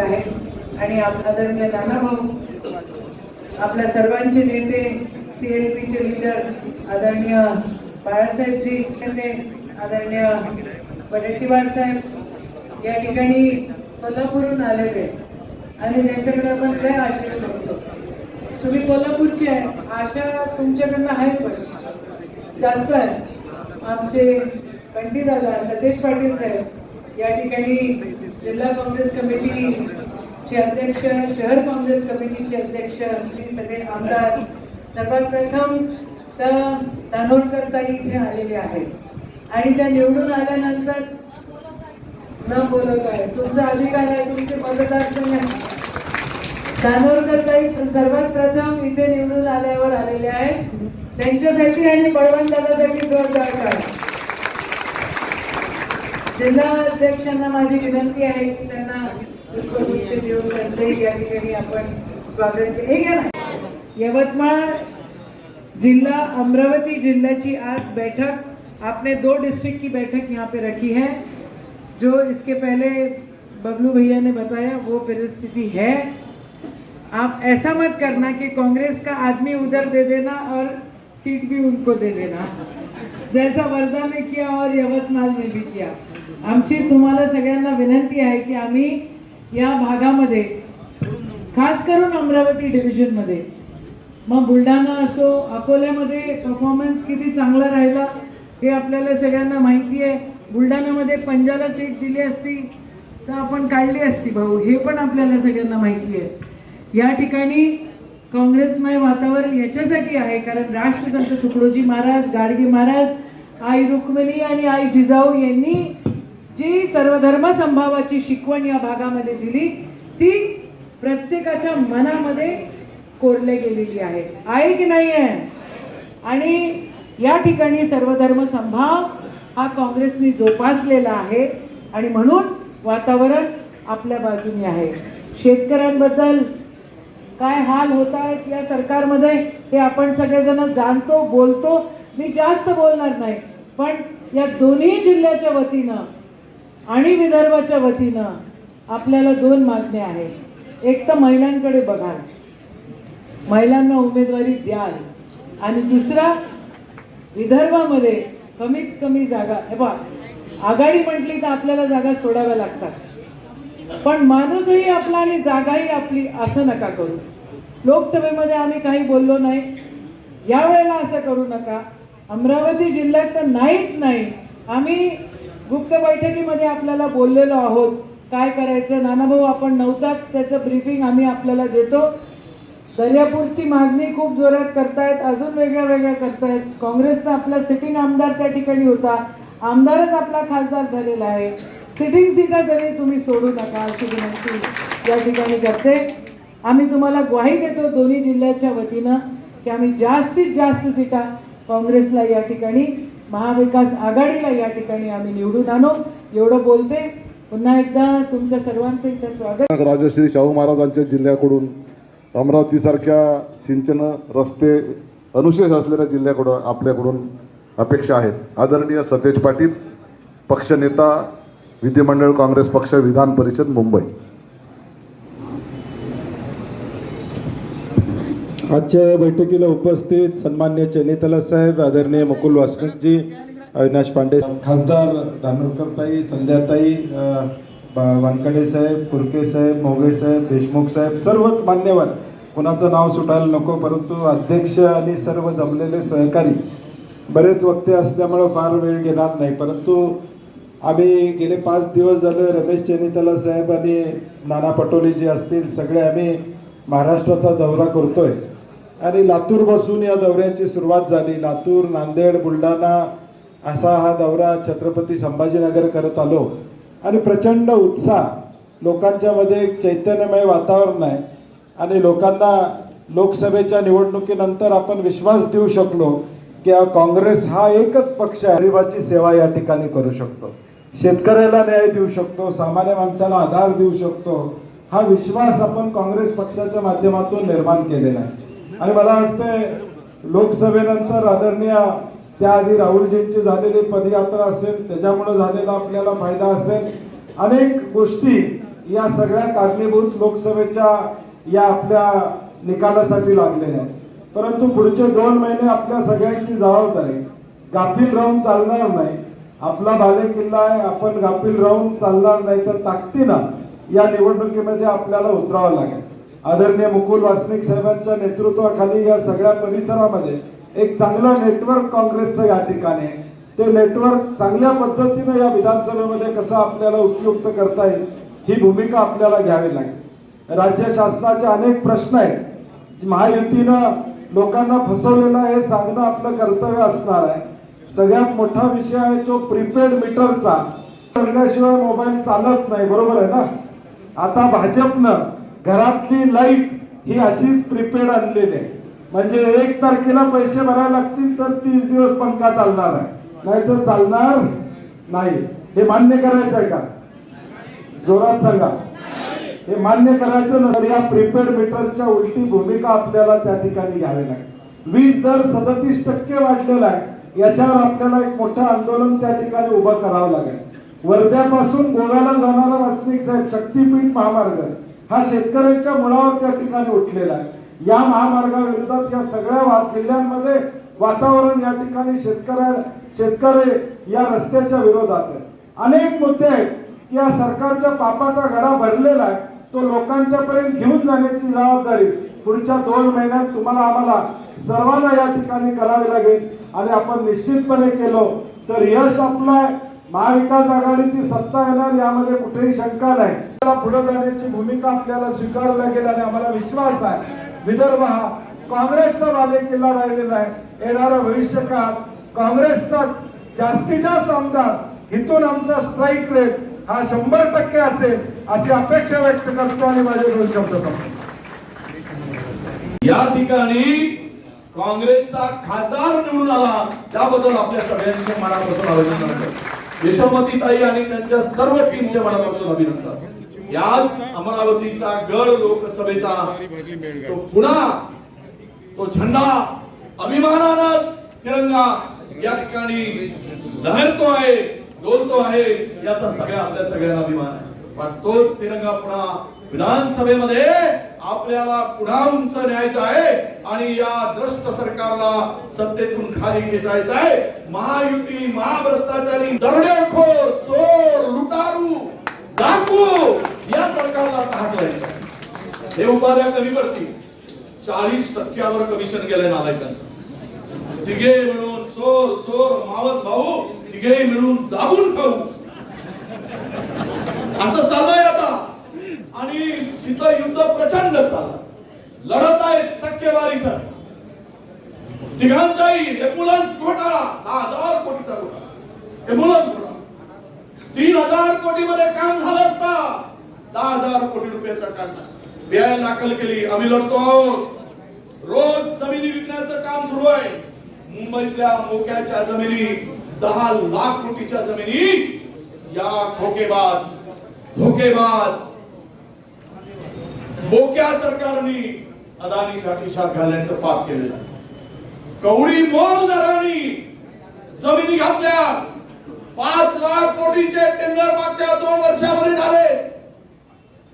आहे. आणि आप- आदरणीय नाना भाऊ आपल्या सर्वांचे नेते सी एल पीचे लीडर आदरणीय बाळासाहेबजी नेते आदरणीय वडेट्टीवार साहेब या ठिकाणी कोल्हापूरहून आलेले आणि ज्यांच्याकडे आपण लय आशीर्वाद होतो तुम्ही कोल्हापूरची आहे आशा तुमच्याकडनं आहे पण जास्त आहे. आमचे पंडित दादा सतेज पाटील साहेब या ठिकाणी जिल्हा काँग्रेस कमिटीचे अध्यक्ष शहर काँग्रेस कमिटीचे अध्यक्ष हे सगळे आमदार. सर्वात प्रथम तर दानोरकर ताई इथे आलेले आहेत. आणि त्या निवडून आल्यानंतर न बोलत आहे. तुमचा अधिकार आहे तुमचे मतदारसंघ आहे. दानोरकर ताई सर्वात प्रथम इथे निवडून आल्यावर आलेले आहेत. त्यांच्यासाठी आणि बळवंत दादासाठी जोरदार टाळ्या. जिल्हा अध्यक्षांना माझी विनंती आहे की त्यांना पुष्पगुच्छ देऊन त्यांचंही या ठिकाणी आपण स्वागत हे घ्या यवतमाळ जिला अमरावती जिला की आज बैठक. आपने दो डिस्ट्रिक्ट की बैठक यहाँ पे रखी है. जो इसके पहले बबलू भैया ने बताया, वो परिस्थिति है। आप ऐसा मत करना कि कांग्रेस का आदमी उधर दे देना और सीट भी उनको दे देना। जैसा वर्धा में किया और यवतमाल में भी किया। आमची तुम्हाला सगळ्यांना विनंती आहे की आम्ही या भागामध्ये खास करून अमरावती डिव्हिजनमध्ये मग बुलढाणा असो अकोल्यामध्ये परफॉर्मन्स किती चांगला राहिला हे आपल्याला सगळ्यांना माहिती आहे. बुलढाण्यामध्ये पंजाला सीट दिली असती तर आपण काढली असती भाऊ हे पण आपल्याला सगळ्यांना माहिती आहे. या ठिकाणी काँग्रेसमय वातावरण याच्यासाठी आहे कारण राष्ट्रसंत तुकडोजी महाराज गाडगे महाराज आई रुक्मिणी आणि आई जिजाऊ यांनी जी सर्वधर्म संभावाची शिकवण या भागामध्ये दिली ती प्रत्येकाच्या मनामध्ये कोरले गेलेली आहे. आहे की नाही आहे? आणि या ठिकाणी सर्वधर्म संभाव हा काँग्रेसनी जोपासलेला आहे आणि म्हणून वातावरण आपल्या बाजूने आहे. शेतकऱ्यांबद्दल काय हाल होत आहेत या सरकारमध्ये हे आपण सगळेजण जाणतो बोलतो. मी जास्त बोलणार नाही पण या दोन्ही जिल्ह्याच्या वतीनं आणि विदर्भाच्या वतीनं आपल्याला दोन मागण्या आहेत. एक तर महिलांकडे बघाल महिलांना उमेदवारी द्याल. आणि दुसरा विदर्भामध्ये कमीत कमी जागा हे बा आघाडी म्हटली तर आपल्याला जागा सोडाव्या लागतात. पण माणूसही आपला आणि जागाही आपली असं नका करू. लोकसभेमध्ये आम्ही काही बोललो नाही. यावेळेला असं करू नका. अमरावती जिल्ह्यात तर नाहीच नाही. आम्ही गुप्त बैठकीमध्ये आपल्याला बोललेलो आहोत. काय करायचं? नानाभाऊ आपण नव्हतात त्याचं ब्रीफिंग आम्ही आपल्याला देतो. दर्यापूरची मागणी खूप जोरात करतायत. अजून वेगळ्या वेगळ्या करतायत. काँग्रेसचा आपला सिटिंग आमदार त्या ठिकाणी होता. आमदारच आपला खासदार झालेला आहे. सिटिंग सीटा तरी तुम्ही सोडू नका अशी विनंती या ठिकाणी करते. आम्ही तुम्हाला ग्वाही देतो दोन्ही जिल्ह्याच्या वतीनं की आम्ही जास्तीत जास्त सीटा काँग्रेसला या ठिकाणी महाविकास आघाडीला या ठिकाणी आम्ही निवडून आणू. एवढं बोलते. पुन्हा एकदा तुमच्या सर्वांचं इथं स्वागत. राजश्री शाहू महाराजांच्या जिल्ह्याकडून अमरावतीसारख्या सिंचन रस्ते अनुशेष असलेल्या जिल्ह्याकडून आपल्याकडून अपेक्षा आहेत. आदरणीय सतेज पाटील पक्षनेता विधिमंडळ काँग्रेस पक्ष विधान परिषद मुंबई. आजच्या बैठकीला उपस्थित सन्मान्य चनितला साहेब आदरणीय मुकुल वासनिकजी अविनाश पांडे खासदार दानोरकरताई संध्याताई वानकडे साहेब कुरके साहेब मोगे साहेब देशमुख साहेब सर्वच मान्यवर. कुणाचं नाव सुटायला नको परंतु अध्यक्ष आणि सर्व जमलेले सहकारी. बरेच वक्ते असल्यामुळं फार वेळ घेणार नाही परंतु आम्ही गेले पाच दिवस झालं रमेश चेनितला साहेब आणि नाना पटोले जे असतील सगळे आम्ही महाराष्ट्राचा दौरा करतोय. आणि लातूर बसून या दौऱ्याची सुरुवात झाली. लातूर नांदेड बुलढाणा असा हा दौरा छत्रपती संभाजीनगर करत आलो. आणि प्रचंड उत्साह. लोकांच्या मध्ये एक चैतन्यमय वातावरण आहे. आणि लोकांना लोकसभेच्या निवडणुकीनंतर आपण विश्वास देऊ शकलो की काँग्रेस हा एकच पक्ष आहे. गरिबाची सेवा या ठिकाणी करू शकतो. शेतकऱ्याला न्याय देऊ शकतो. सामान्य माणसाला आधार देऊ शकतो. हा विश्वास आपण काँग्रेस पक्षाच्या माध्यमातून निर्माण केलेला आहे. आणि मला वाटतंय लोकसभेनंतर आदरणीय त्याआधी राहुलजींची झालेली पदयात्रा असेल त्याच्यामुळे झालेला आपल्याला फायदा असेल. अनेक गोष्टी या सगळ्या कारणीभूत लोकसभेच्या या आपल्या निकालासाठी लागलेल्या आहेत. परंतु पुढचे दोन महिने आपल्या सगळ्यांची जबाबदारी गाफील राहून चालणार नाही. आपला बाले किल्ला आहे आपण गाफील राहून चालणार नाही. तर ताकदीनं या निवडणुकीमध्ये आपल्याला उतरावं लागेल. आदरणीय मुकुल वासनिक साहेबांच्या नेतृत्वाखाली या सगळ्या परिसरामध्ये एक चांगलं नेटवर्क काँग्रेसचं या ठिकाणी आहे. ते नेटवर्क चांगल्या पद्धतीनं या विधानसभेमध्ये कसं आपल्याला उपयुक्त करता येईल ही भूमिका आपल्याला घ्यावी लागेल. राज्य शासनाचे अनेक प्रश्न आहेत. महायुतीनं लोकांना फसवलेलं हे सांगणं आपलं कर्तव्य असणार आहे. सगळ्यात मोठा विषय आहे तो प्रीपेड मीटरचा करण्याशिवाय मोबाईल चालत नाही बरोबर आहे ना? आता भाजपनं घरातली लाइट ही अशीच प्रिपेड आणलेली आहे. म्हणजे एक तारखेला पैसे भरायला लागतील तर तीस दिवस पंखा चालणार आहे. नाहीतर चालणार नाही. हे मान्य करायचं आहे का? जोरात सांगा. हे मान्य करायचं नसतं या प्रीपेड मीटरच्या उलटी भूमिका आपल्याला त्या ठिकाणी घ्यावी लागेल. वीज दर सदतीस टक्के वाढलेला आहे. याच्यावर आपल्याला एक मोठं आंदोलन त्या ठिकाणी उभं करावं लागेल. वर्ध्यापासून गोव्याला जाणारा वास्तविक साहेब शक्तीपीठ महामार्ग. हा शेतकऱ्यांच्या मुळावर त्या ठिकाणी उठलेला आहे. या महामार्गाविरोधात या सगळ्या वा- जिल्ह्यांमध्ये वातावरण या ठिकाणी शेतकऱ्या शेतकरी या रस्त्याच्या विरोधात आहे. अनेक मुद्दे आहेत की या सरकारच्या पापाचा गडा भरलेला आहे. तो लोकांच्या पर्यंत घेऊन जाण्याची जबाबदारी पुढच्या दोन महिन्यात तुम्हाला आम्हाला सर्वांना या ठिकाणी करावी लागेल आणि आपण निश्चितपणे केलो. तर यश आपलं आहे. महाविकास आघाडीची सत्ता येणार यामध्ये कुठेही शंका नाही. पुढे जाण्याची भूमिका आपल्याला स्वीकारावी लागेल आणि आम्हाला विश्वास आहे. विदर्भ हा काँग्रेसचा बाले किल्ला राहिलेला आहे. येणारा भविष्य काळ काँग्रेसचाच जास्तीत जास्त आमदार इथून आमचा स्ट्राईक रेट हा शंभर टक्के असेल अशी अपेक्षा व्यक्त करतो आणि माझे दोन शब्द संपतो या ठिकाणी काँग्रेसचा खासदार निवडून आला. त्याबद्दल आपल्या सगळ्यांचे मनापासून अभिनंदन करतो. यशोमतीताई आणि त्यांच्या सर्व टीमचे मनापासून अभिनंदन. याच अमरावतीचा गड लोकसभेचा तो पुन्हा तो झेंडा अभिमानानं तिरंगा या ठिकाणी लहरतो आहे डोलतो आहे याचा सगळ्या आपल्या सगळ्यांना अभिमान आहे. पण तोच तिरंगा पुन्हा विधानसभेमध्ये आपल्याला पुन्हा उंच न्यायचा आहे आणि या द्रष्ट सरकारला सत्तेतून खाली खेचायचं आहे. महायुती महाभ्रष्टाचारी दरोडेखोर चोर लुटारू डाकू या सरकारला आता हटवायचं हे उपाध्या कमी पडतील. चाळीस टक्क्यावर कमिशन गेलंय नालायकांचं. तिघे मिळून चोर चोर मावत भाऊ तिघे मिळून दाबून खाऊ. असं चाललंय आता. आणि शीत युद्ध प्रचंड चाललं लढत आहे टक्केवारीसाठी तिघांचाही एम्बुलन्स घोटाळा. दहा हजार कोटीचा घोटाळा. एम्बुलन्स घोटाळा. तीन हजार कोटी मध्ये काम झालं असता. दहा हजार कोटी रुपयाचा कांदा बिआय दाखल केली. आम्ही लढतो आहोत. रोज जमिनी विकण्याचं काम सुरू आहे. मुंबईतल्या मोक्याच्या जमिनी दहा लाख कोटीच्या जमिनी या खोकेबाज खोकेबाज. बोक्या सरकारने अदानीच्या खिशात घालण्याचं पाप केलेलं कवडी मोलदारांनी जमिनी घातल्या. पाच लाख कोटीचे टेंडर मागच्या दोन वर्षामध्ये झाले.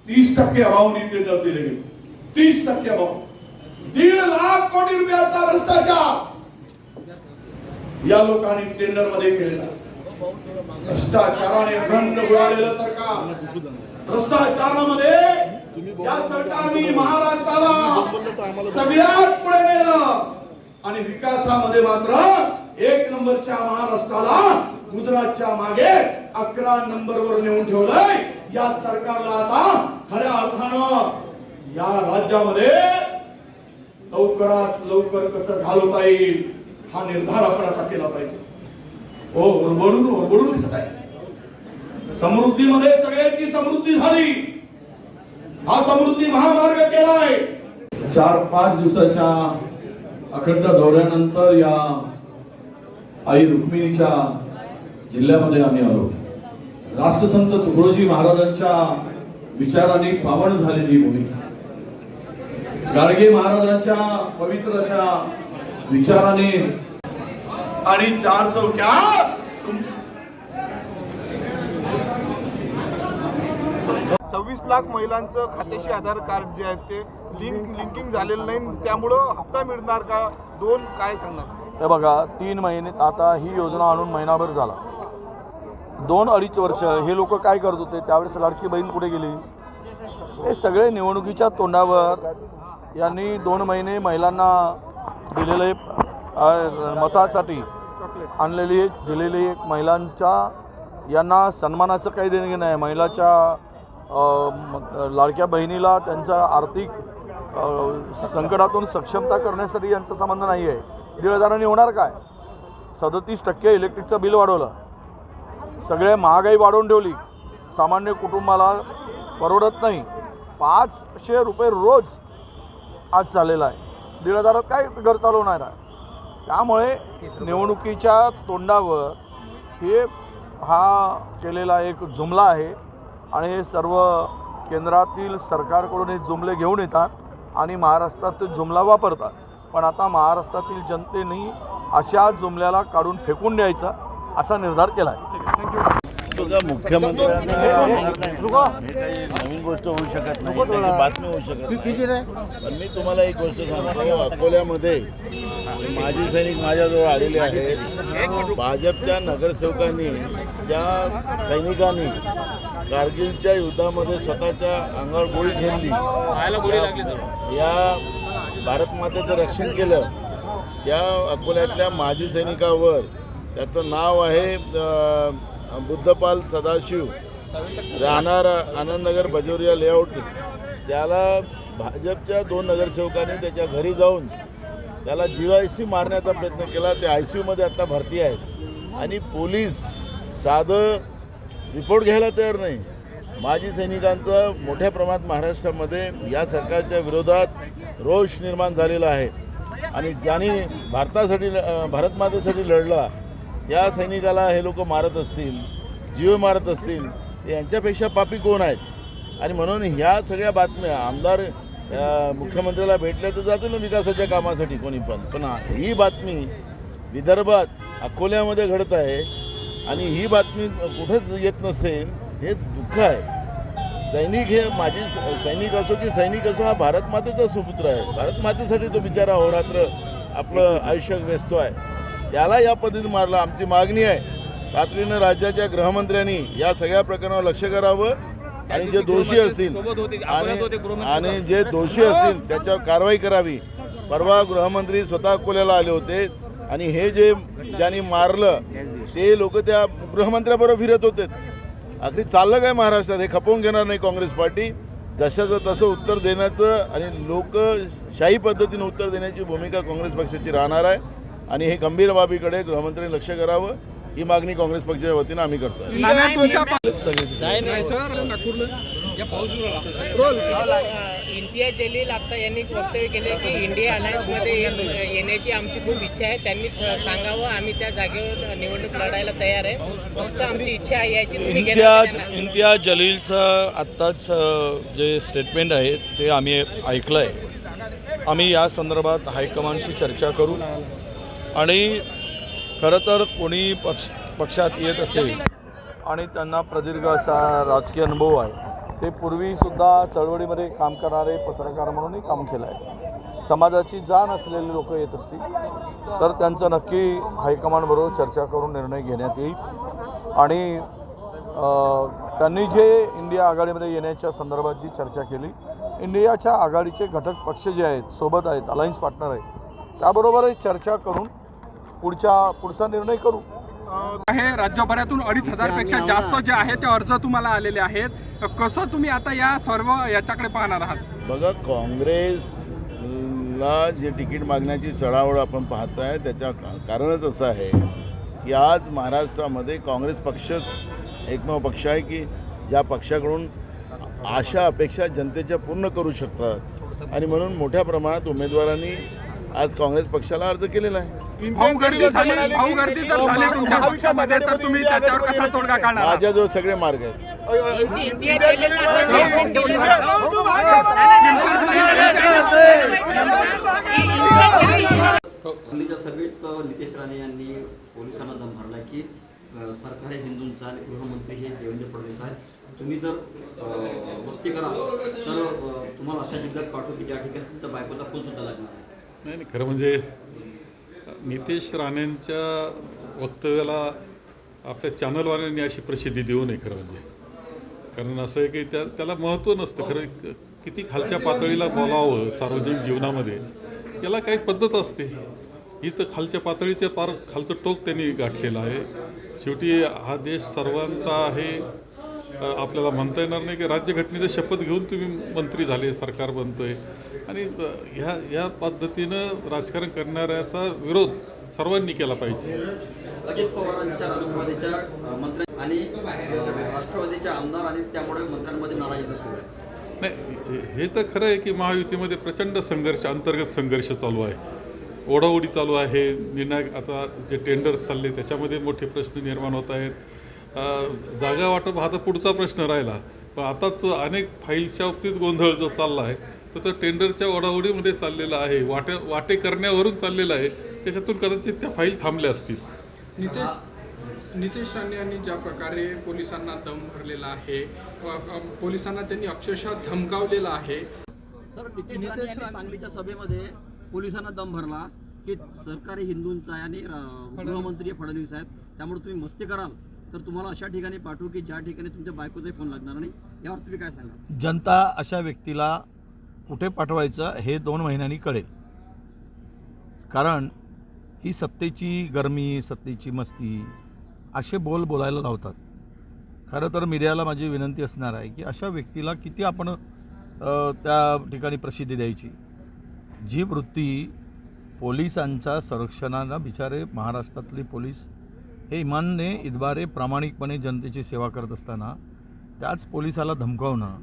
तीस टक्के अभावनी टेंडर दिले गेले. तीस टक्के अभाव. दीड लाख कोटी रुपयाचा भ्रष्टाचार. या लोकांनी टेंडरमध्ये केलेला. भ्रष्टाचाराने अखंड बुडालेलं सरकार. भ्रष्टाचारामध्ये या सरकारने महाराष्ट्राला सगळ्यात पुढे नेलं. आणि विकासामध्ये मात्र एक नंबरच्या महाराष्ट्राला गुजरातच्या मागे अकरा नंबरवर नेऊन ठेवलंय. या सरकारला आता खऱ्या अर्थानं या राज्यामध्ये लवकरात लवकर कसं घालवता येईल हा निर्धार आपण आता केला पाहिजे. हो ओरबडून ओरबडून घेत आहे. समृद्धीमध्ये सगळ्यांची समृद्धी झाली. हा समृद्धी महामार्ग केलाय. चार पाच दिवसाच्या अखंड दौऱ्यानंतर या आई रुक्मिणीच्या जिल्ह्यामध्ये आम्ही आलो. राष्ट्रसंत तुकडोजी महाराजांच्या विचाराने पावन झालेली भूमी गाडगे महाराजांच्या पवित्र अशा विचाराने आणि चार चौक्या. तुम- सव्वीस लाख महिलांचं खात्याशी आधार कार्ड जे आहे ते लिंक लिंकिंग झालेलं नाही. त्यामुळं हप्ता मिळणार का? दोन काय सांगणार? हे बघा तीन महिने आता ही योजना आणून महिनाभर झाला. दोन अडीच वर्ष हे लोक काय करत होते? त्यावेळेस लाडकी बहीण कुठे गेली? हे सगळे निवडणुकीच्या तोंडावर यांनी दोन महिने महिलांना दिलेले मतासाठी आणलेली दिलेली एक महिलांच्या यांना सन्मानाचं काही देणं घेणं आहे महिलाच्या लाडक्या बहिणीला त्यांच्या आर्थिक संकटातून सक्षमता करण्यासाठी यांचा संबंध नाही आहे दीड हजारांनी होणार काय? सदतीस टक्के इलेक्ट्रिकचं बिल वाढवलं. सगळे महागाई वाढवून ठेवली. सामान्य कुटुंबाला परवडत नाही. पाचशे रुपये रोज आज झालेला आहे. दीड हजारात काय घर चालवणार आहे? त्यामुळे निवडणुकीच्या तोंडावर हे हा केलेला एक जुमला आहे. आणि हे सर्व केंद्रातील सरकारकडून हे जुमले घेऊन येतात आणि महाराष्ट्रात ते जुमला वापरतात. पण आता महाराष्ट्रातील जनतेने अशा जुमल्याला काढून फेकून द्यायचा. असा निर्धार केला आहे. मुख्यमंत्र्यांना हे नवीन गोष्ट होऊ शकत नाही बातमी होऊ शकत नाही. पण मी तुम्हाला एक गोष्ट सांगतो अकोल्यामध्ये माजी सैनिक माझ्याजवळ आलेले आहेत. भाजपच्या नगरसेवकांनी ज्या सैनिकांनी कारगिलच्या युद्धामध्ये स्वतःच्या अंगावर गोळी या- या भारत मातेचं रक्षण केलं त्या अकोल्यातल्या माजी सैनिकावर त्याचं नाव आहे बुद्धपाल सदाशिव. राहणार आनंदनगर बजोरिया लेआउट. त्याला भाजपच्या दोन नगरसेवकांनी त्याच्या घरी जाऊन त्याला जीवायसी मारण्याचा प्रयत्न केला. ते आय सी यूमध्ये आत्ता भरती आहेत. आणि पोलीस साधं रिपोर्ट घ्यायला तयार नाही. माजी सैनिकांचं मोठ्या प्रमाणात महाराष्ट्रामध्ये या सरकारच्या विरोधात रोष निर्माण झालेला आहे. आणि ज्यांनी भारतासाठी ल- भारतमातेसाठी लढला या सैनिकाला हे लोक मारत असतील जीव मारत असतील यांच्यापेक्षा पापी कोण आहेत? आणि म्हणून ह्या सगळ्या बातम्या आमदार मुख्यमंत्र्याला भेटल्या तर जातील ना विकासाच्या कामासाठी कोणी पण. पण ही बातमी विदर्भात अकोल्यामध्ये घडत आहे आणि ही बातमी कुठंच येत नसेल हे दुःख आहे. सैनिक हे माझी स- सैनिक असो की सैनिक असो हा भारत मातेचा सुपुत्र आहे. भारत मातेसाठी तो बिचारा अहोरात्र आपलं आयुष्य व्यस्त आहे. त्याला या पद्धतीने मारलं. आमची मागणी आहे तातडीनं राज्याच्या गृहमंत्र्यांनी या सगळ्या प्रकरणावर लक्ष करावं आणि जे दोषी असतील आणि आणि जे दोषी असतील त्याच्यावर कारवाई करावी. परवा गृहमंत्री स्वतः अकोल्याला आले होते आणि हे जे ज्यांनी मारलं ते लोक त्या गृहमंत्र्याबरोबर फिरत होते. आखरी चाललं काय महाराष्ट्रात? हे खपवून घेणार नाही काँग्रेस पार्टी. जशाचं तसं उत्तर देण्याचं आणि लोकशाही पद्धतीने उत्तर देण्याची भूमिका काँग्रेस पक्षाची राहणार आहे. आणि हे गंभीर बाबीकडे गृहमंत्र्यांनी लक्ष करावं ही मागणी काँग्रेस पक्षाच्या वतीनं आम्ही करतोय. इम्तियाज जलील आता यांनी वक्तव्य केले की इंडिया अलायन्समध्ये ये- येण्याची आमची खूप इच्छा आहे. त्यांनी सांगावं आम्ही त्या जागेवर निवडणूक लढायला तयार आहे. फक्त आमची इच्छा आहे याची. इम्तियाज? इम्तियाज जलीलचं आत्ताच जे स्टेटमेंट आहे ते आम्ही ऐकलं आहे आम्ही या संदर्भात हायकमांडशी चर्चा करू. आणि खरं तर कोणी पक्ष पक्षात येत असेल आणि त्यांना प्रदीर्घ असा राजकीय अनुभव आहे ते पूर्वीसुद्धा चळवळीमध्ये काम करणारे पत्रकार म्हणूनही काम केलं आहे समाजाची जाण असलेले लोक येत असतील तर त्यांचं नक्की हायकमांडबरोबर चर्चा करून निर्णय घेण्यात येईल. आणि त्यांनी जे इंडिया आघाडीमध्ये येण्याच्या संदर्भात जी चर्चा केली इंडियाच्या आघाडीचे घटक पक्ष जे आहेत सोबत आहेत अलायन्स पार्टनर आहेत त्याबरोबरही चर्चा करून पुढच्या पुढचा निर्णय करू. आहे राज्यभरातून अडीच हजारपेक्षा जास्त जे आहे ते अर्ज तुम्हाला आलेले आहेत. कसं तुम्ही आता या सर्व याच्याकडे पाहणार आहात? बघा काँग्रेसला जे तिकीट मागण्याची चढावळ आपण पाहताय त्याच्या का- कारणच असं आहे की आज महाराष्ट्रामध्ये काँग्रेस पक्षच एकमेव पक्ष आहे की ज्या पक्षाकडून आशा अपेक्षा जनतेच्या पूर्ण करू शकतात. आणि म्हणून मोठ्या प्रमाणात उमेदवारांनी आज काँग्रेस पक्षाला अर्ज केलेला आहे. भाऊ गर्दी झाली भाऊ गर्दी जर झाली तुमच्या पक्षामध्ये तर तुम्ही त्याच्यावर कसा तोडगा काढणार? आहात? माझ्याजवळ सगळे मार्ग आहेत. दिल्लीच्या सभेत नितेश राणे यांनी पोलिसांना दम भरला की सरकार हे हिंदूंचा आणि गृहमंत्री हे देवेंद्र फडणवीस आहेत. तुम्ही जर अ, वस्ती कराल तर तुम्हाला अशा जिल्ह्यात पाठवू की ज्या ठिकाणी तुमच्या बायकोचा फोन सुद्धा लागणार आहे नाही नाही खरं म्हणजे नितेश राणेंच्या वक्तव्याला आपल्या चॅनलवाल्यांनी अशी प्रसिद्धी देऊ नये खरं म्हणजे. कारण असं आहे की त्या त्याला महत्त्व नसतं. खरं किती खालच्या पातळीला बोलावं सार्वजनिक जीवनामध्ये याला काही पद्धत असते. ही तर खालच्या पातळीचे पार खालचं टोक त्यांनी गाठलेलं आहे. शेवटी हा देश सर्वांचा आहे. आपल्याला म्हणता येणार नाही की राज्यघटनेचं शपथ घेऊन तुम्ही मंत्री झाले सरकार बनतंय. आणि अ, ह्या ह्या पद्धतीनं राजकारण करणाऱ्याचा विरोध सर्वांनी केला पाहिजे. अजित पवारांच्या राष्ट्रवादीच्या अ, मंत्र्या आणि राष्ट्रवादीच्या आमदार आणि त्यामुळे मंत्र्यांमध्ये नाराजीचा सुरू आहे. नाही हे तर खरं आहे की महायुतीमध्ये प्रचंड संघर्ष अंतर्गत संघर्ष चालू आहे. ओढाओढी चालू आहे. निर्णायक आता जे टेंडर्स चालले त्याच्यामध्ये मोठे प्रश्न निर्माण होत आहेत. जागा वाटप हा तर पुढचा प्रश्न राहिला. पण आताच अनेक फाईल्सच्या बाबतीत गोंधळ जो चालला आहे तर तो टेंडरच्या ओढाओढीमध्ये चाललेला आहे वाटे वाटे करण्यावरून चाललेला आहे. त्याच्यातून कदाचित त्या फाईल थांबल्या असतील. नितेश नितेश राणे यांनी ज्या प्रकारे पोलिसांना दम भरलेला आहे पोलिसांना त्यांनी अक्षरशः धमकावलेलं आहे. सर नितेश राणे यांनी सांगलीच्या सभेमध्ये पोलिसांना दम भरला की सरकार हिंदूंचा आहे आणि गृहमंत्री फडणवीस आहेत त्यामुळे तुम्ही मस्ती कराल. तर तुम्हाला अशा ठिकाणी पाठवू की ज्या ठिकाणी तुमच्या बायकोचाही फोन लागणार नाही यावर तुम्ही काय सांगा जनता अशा व्यक्तीला कुठे पाठवायचं हे दोन महिन्यांनी कळेल. कारण ही सत्तेची गरमी सत्तेची मस्ती असे बोल बोलायला लावतात. खरं तर मीडियाला माझी विनंती असणार आहे की अशा व्यक्तीला किती आपण त्या ठिकाणी प्रसिद्धी द्यायची. जी वृत्ती पोलिसांच्या संरक्षणानं बिचारे महाराष्ट्रातले पोलीस हे इमानने इतबारे प्रामाणिकपणे जनतेची सेवा करत असताना त्याच पोलिसाला धमकावणं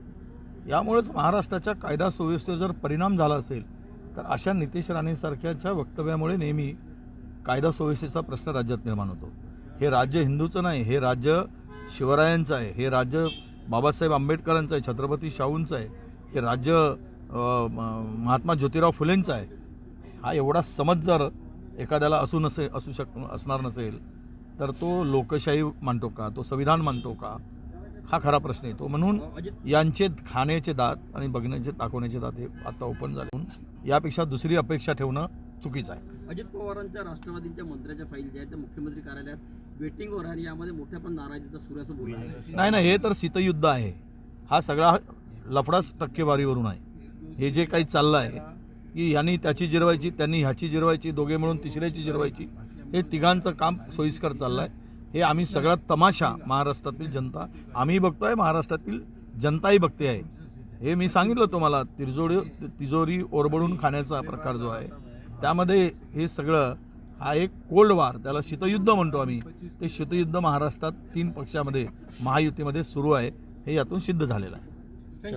यामुळेच महाराष्ट्राच्या कायदा सुव्यवस्थेवर जर परिणाम झाला असेल तर अशा नितेश राणेसारख्याच्या वक्तव्यामुळे नेहमी कायदा सुव्यवस्थेचा प्रश्न राज्यात निर्माण होतो. हे राज्य हिंदूचं नाही हे राज्य शिवरायांचं आहे हे राज्य बाबासाहेब आंबेडकरांचं आहे छत्रपती शाहूंचं आहे हे राज्य म- महात्मा ज्योतिराव फुलेंचं आहे हा एवढा समज जर एखाद्याला असू नसे असू शक असणार नसेल तर तो लोकशाही मानतो का? तो संविधान मानतो का? हा खरा प्रश्न येतो. म्हणून यांचे खाण्याचे दात आणि बघण्याचे दाखवण्याचे दात हे आता ओपन झाले. म्हणून यापेक्षा दुसरी अपेक्षा ठेवणं चुकीचं आहे. अजित पवारांच्या राष्ट्रवादीच्या मंत्र्याच्या फाईल ज्या आहेत त्या मुख्यमंत्री कार्यालयात वेटिंगवर आणि यामध्ये मोठ्या पण नाराजीचा सूर असं बोलला नाही नाही हे तर शीतयुद्ध आहे. हा सगळा लफडाच टक्केवारीवरून आहे. हे जे काही चाललं आहे की ह्यांनी त्याची जिरवायची त्यांनी ह्याची जिरवायची दोघे मिळून तिसऱ्याची जिरवायची हे तिघांचं काम सोयीस्कर चाललं आहे हे आम्ही सगळ्यात तमाशा महाराष्ट्रातील जनता. आम्ही आहे महाराष्ट्रातील जनताही बघते आहे. हे मी सांगितलं तुम्हाला तिरजोडी तिजोरी ओरबडून खाण्याचा प्रकार जो आहे त्यामध्ये हे सगळं हा एक कोल्ड वार त्याला शीतयुद्ध म्हणतो आम्ही. ते शीतयुद्ध महाराष्ट्रात तीन पक्षामध्ये महायुतीमध्ये सुरू आहे हे यातून सिद्ध झालेलं आहे.